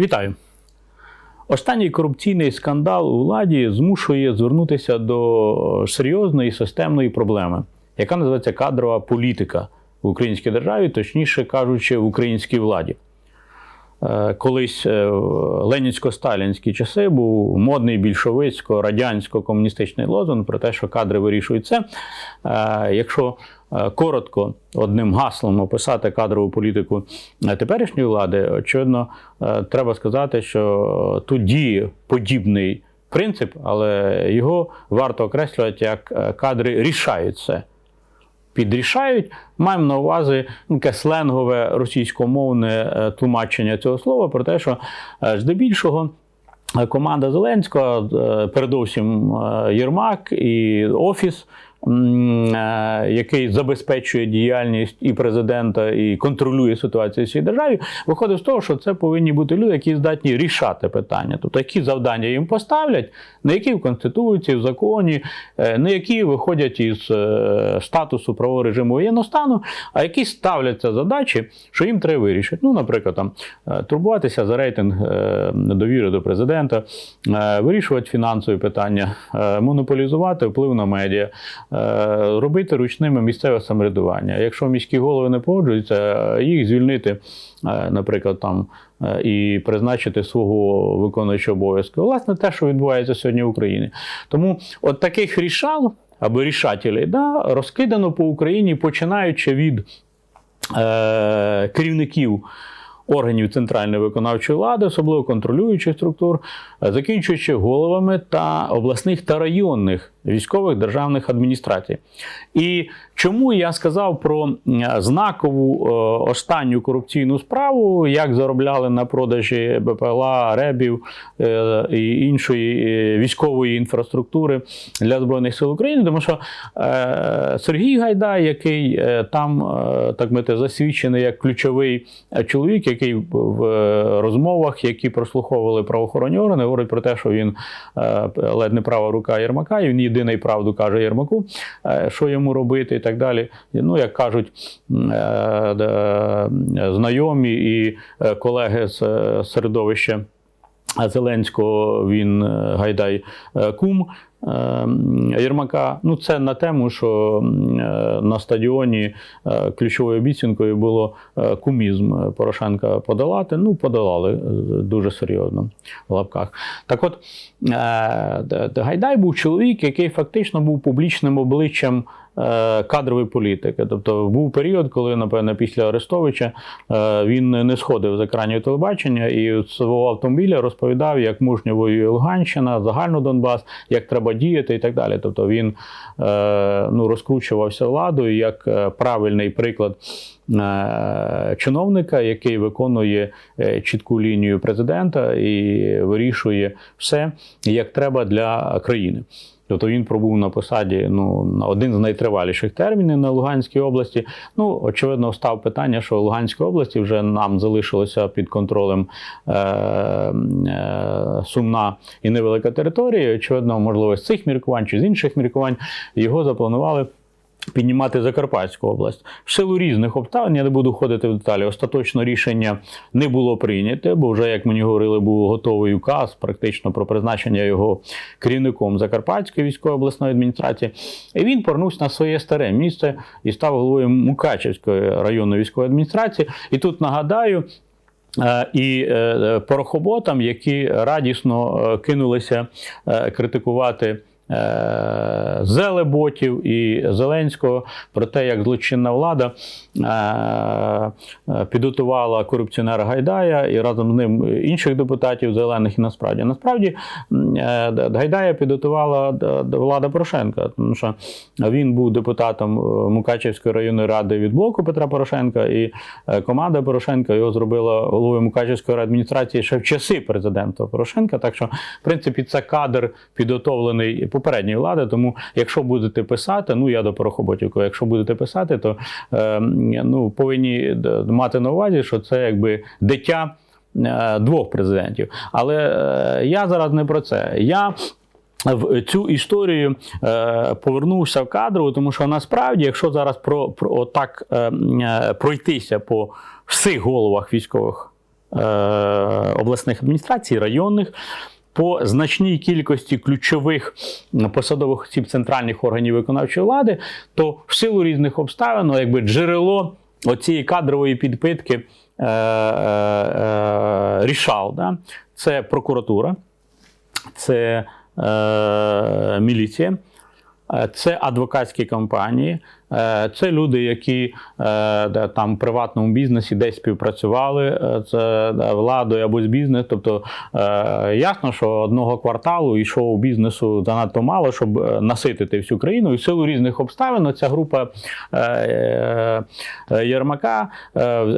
Вітаю. Останній корупційний скандал у владі змушує звернутися до серйозної системної проблеми, яка називається кадрова політика в українській державі, точніше кажучи, в українській владі. Е, Колись е, ленінсько-сталінські часи був модний більшовицько-радянсько-комуністичний лозунг про те, що кадри вирішують це. Е, Якщо коротко одним гаслом описати кадрову політику е, теперішньої влади, очевидно, е, треба сказати, що тут діє подібний принцип, але його варто окреслювати як е, кадри рішають це підрішають. Маємо на увазі ну, таке сленгове російськомовне е, тлумачення цього слова про те, що е, здебільшого. е, Команда Зеленського, е, передовсім е, Єрмак і Офіс, е, який забезпечує діяльність і президента, і контролює ситуацію в цій державі, виходить з того, що це повинні бути люди, які здатні рішати питання. Тобто, які завдання їм поставлять, на які в Конституції, в законі, е, на які виходять із е, статусу правового режиму воєнного стану, а які ставляться задачі, що їм треба вирішити. Ну, наприклад, там е, турбуватися за рейтинг е, довіри до президента, е, вирішувати фінансові питання, е, монополізувати вплив на медіа, е, робити ручними місцеве самоврядування. Якщо міські голови не погоджуються, е, їх звільнити, е, наприклад, там. е, І призначити свого виконуючого обов'язку. Власне, те, що відбувається сьогодні в Україні. Тому от таких рішал або рішателей да, розкидано по Україні, починаючи від е, керівників органів центральної виконавчої влади, особливо контролюючих структур, е, закінчуючи головами та обласних та районних військових державних адміністрацій. І чому я сказав про знакову е, останню корупційну справу, як заробляли на продажі БПЛА, РЕБів е, і іншої е, військової інфраструктури для Збройних сил України, тому що Сергій Гайдай, який там так мити засвідчений як ключовий чоловік, який в- розмовах, які прослуховували правоохоронні органи, говорить про те, що він ледь не права рука Єрмака, і він єдиний правду каже Єрмаку, е, що йому робити і так далі. Ну, як кажуть е, де, знайомі і е, колеги з е, середовища. Зеленського він е, Гайдай е, кум е, Єрмака. Ну, це на тему, що на стадіоні ключовою обіцянкою було кумізм Порошенка подолати. Ну, подолали дуже серйозно в лапках. Так от Гайдай був чоловік, який фактично був публічним обличчям. Е, Кадрової політики, тобто був період, коли, напевно, після Арестовича е, він не сходив з екранів телебачення і з свого автомобіля розповідав, як мужньо воює Луганщина, загально Донбас, як треба діяти і так далі. Тобто він е, ну, розкручувався владою як правильний приклад чиновника, який виконує чітку лінію президента і вирішує все, як треба для країни. Тобто він пробув на посаді ну, на один з найтриваліших термінів на Луганській області. Ну, очевидно, став питання, що в Луганській області вже нам залишилося під контролем е, е, сумна і невелика територія. Очевидно, можливо, з цих міркувань чи з інших міркувань його запланували. Піднімати Закарпатську область в силу різних обставин, я не буду входити в деталі. Остаточно рішення не було прийняте, бо вже, як мені говорили, був готовий указ практично про призначення його керівником Закарпатської військової обласної адміністрації. І він повернувся на своє старе місце і став головою Мукачевської районної військової адміністрації. І тут нагадаю. е, І е, порохоботам, які радісно е, кинулися критикувати Зелеботів і Зеленського про те, як злочинна влада е, е, підготувала корупціонера Гайдая і разом з ним інших депутатів зелених. І насправді насправді е, Гайдая підготувала влада Порошенка, тому що він був депутатом е, Мукачевської районної ради від блоку Петра Порошенка, і е, команда Порошенка його зробила головою Мукачевської адміністрації ще в часи президента Порошенка. Так що, в принципі, це кадр підготовлений попередньої влади. Тому, якщо будете писати, ну я до Порохоботівка, якщо будете писати, то е, ну, повинні мати на увазі, що це якби дитя е, двох президентів. Але е, я зараз не про це. Я в цю історію е, повернувся в кадрову, тому що насправді, якщо зараз про, про отак е, е, пройтися по всіх головах військових е, обласних адміністрацій, районних. По значній кількості ключових посадових осіб центральних органів виконавчої влади, то в силу різних обставин, ну, якби джерело оцієї кадрової підпитки е, е, е, рішав. Да? Це прокуратура, це е, міліція. Е, Це адвокатські компанії, е, це люди, які е, там в приватному бізнесі десь співпрацювали з владою або з бізнесом. Тобто ясно, що одного кварталу і шоу бізнесу занадто мало, щоб наситити всю країну. І в силу різних обставин ця група Єрмака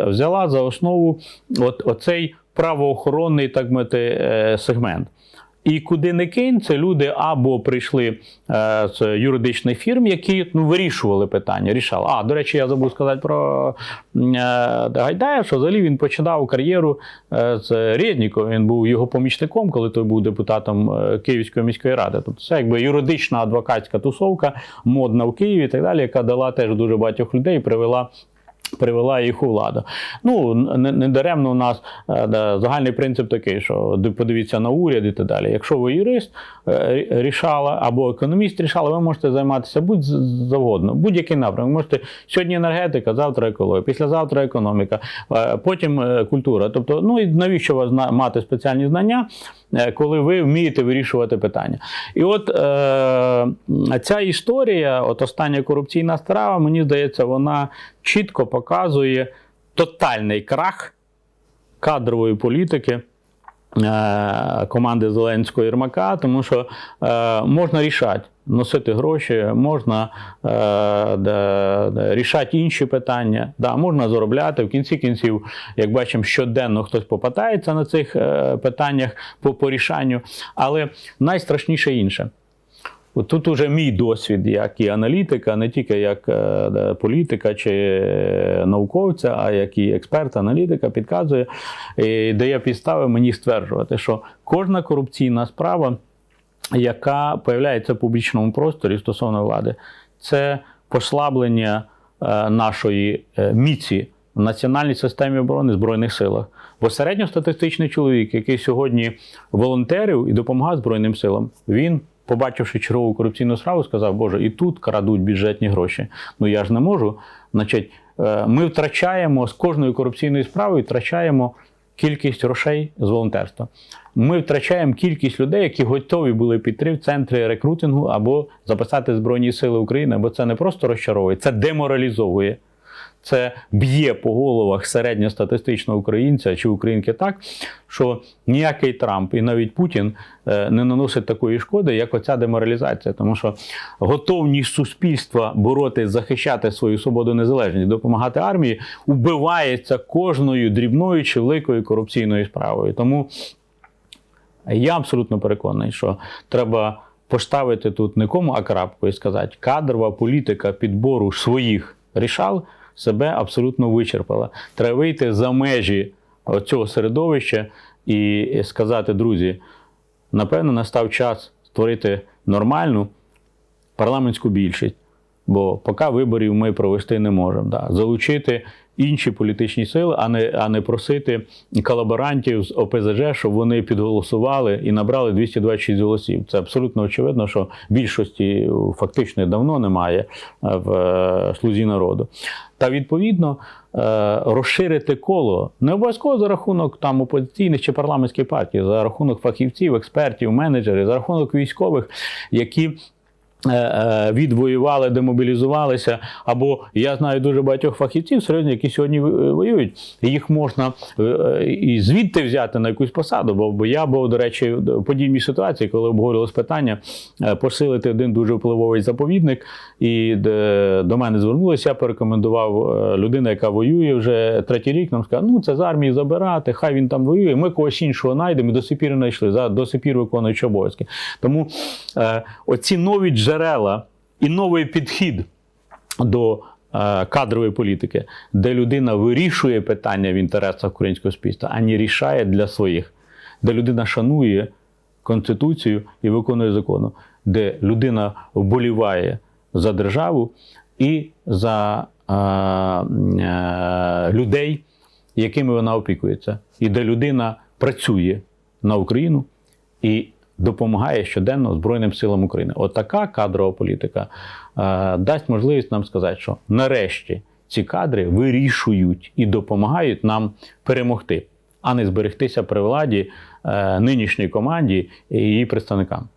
взяла за основу от, оцей правоохоронний так мати, сегмент. І куди не кинь, це люди або прийшли е, з юридичних фірм, які ну, вирішували питання, рішали. А, до речі, я забув сказати про е, Гайдая, що взагалі він починав кар'єру е, з Рєднікова. Він був його помічником, коли той був депутатом е, Київської міської ради. Тобто це якби юридична адвокатська тусовка, модна в Києві і так далі, яка дала теж дуже багатьох людей і привела. Привела їх у владу. Ну не, даремно у нас е, загальний принцип такий, що подивіться на уряд і так далі. Якщо ви юрист е, рішала або економіст рішала, ви можете займатися будь завгодно, будь-який напрямок. Можете сьогодні енергетика, завтра екологія, післязавтра економіка, е, потім культура. Тобто, ну і навіщо вас мати спеціальні знання, коли ви вмієте вирішувати питання? І от е, ця історія, от остання корупційна справа, мені здається, вона чітко показує тотальний крах кадрової політики. е, Команди Зеленського Єрмака, тому що е, можна рішати, носити гроші, можна е, де, рішати інші питання, да, можна заробляти. В кінці кінців, як бачимо, щоденно хтось попадається на цих е, питаннях по, по рішанню. Але найстрашніше інше. Тут уже мій досвід як і аналітика, не тільки як е, політика чи е, науковця, а як і експерт, аналітика підказує, і дає підстави мені стверджувати, що кожна корупційна справа, яка появляється в публічному просторі стосовно влади, це послаблення е, нашої міці в національній системі оборони Збройних силах. Бо середньостатистичний чоловік, який сьогодні волонтерив і допомагав Збройним силам, він. Побачивши чергову корупційну справу, сказав, Боже, і тут крадуть бюджетні гроші. Ну я ж не можу. Значить, е, ми втрачаємо з кожною корупційною справою втрачаємо кількість грошей з волонтерства. Ми втрачаємо кількість людей, які готові були піти в центри рекрутингу або записати Збройні Сили України, бо це не просто розчаровує, це деморалізовує. Це б'є по головах середньостатистичного українця чи українки так, що ніякий Трамп і навіть Путін е, не наносить такої шкоди, як оця деморалізація. Тому що готовність суспільства боротися, захищати свою свободу незалежність, допомагати армії, убивається кожною дрібною чи великою корупційною справою. Тому я абсолютно переконаний, що треба поставити тут не кому, а крапку і сказати, кадрова політика підбору своїх рішал себе абсолютно вичерпала. Треба вийти за межі цього середовища і сказати, друзі, напевно, настав час створити нормальну парламентську більшість. Бо поки виборів ми провести не можемо. Да. Залучити інші політичні сили, а не, а не просити колаборантів з ОПЗЖ, щоб вони підголосували і набрали 226 голосів. Це абсолютно очевидно, що більшості фактично давно немає е, в е, слузі народу. Та відповідно е, розширити коло не обов'язково за рахунок там опозиційних чи парламентських партій, за рахунок фахівців, експертів, менеджерів, за рахунок військових, які е, е, відвоювали, демобілізувалися. Або я знаю дуже багатьох фахівців серйозно, які сьогодні е, воюють. Їх можна е, е, і звідти взяти на якусь посаду. Бо, я був, до речі, в подібній ситуації, коли обговорювалось питання е, посилити один дуже впливовий заповідник, і до мене звернулися, я порекомендував е, людину, яка воює вже третій рік, нам сказав, ну це з армії забирати, хай він там воює, ми когось іншого знайдемо і до сих пір знайшли, до сих пір виконуючи обов'язки. Тому е, оці нові джерела і новий підхід до е, кадрової політики, де людина вирішує питання в інтересах українського суспільства, а не рішає для своїх, де людина шанує Конституцію і виконує закону, де людина вболіває за державу і за е, е, людей, якими вона опікується, і де людина працює на Україну і допомагає щоденно Збройним силам України. От кадрова політика е, дасть можливість нам сказати, що нарешті ці кадри вирішують і допомагають нам перемогти, а не зберегтися при владі е, нинішній команді і її представникам.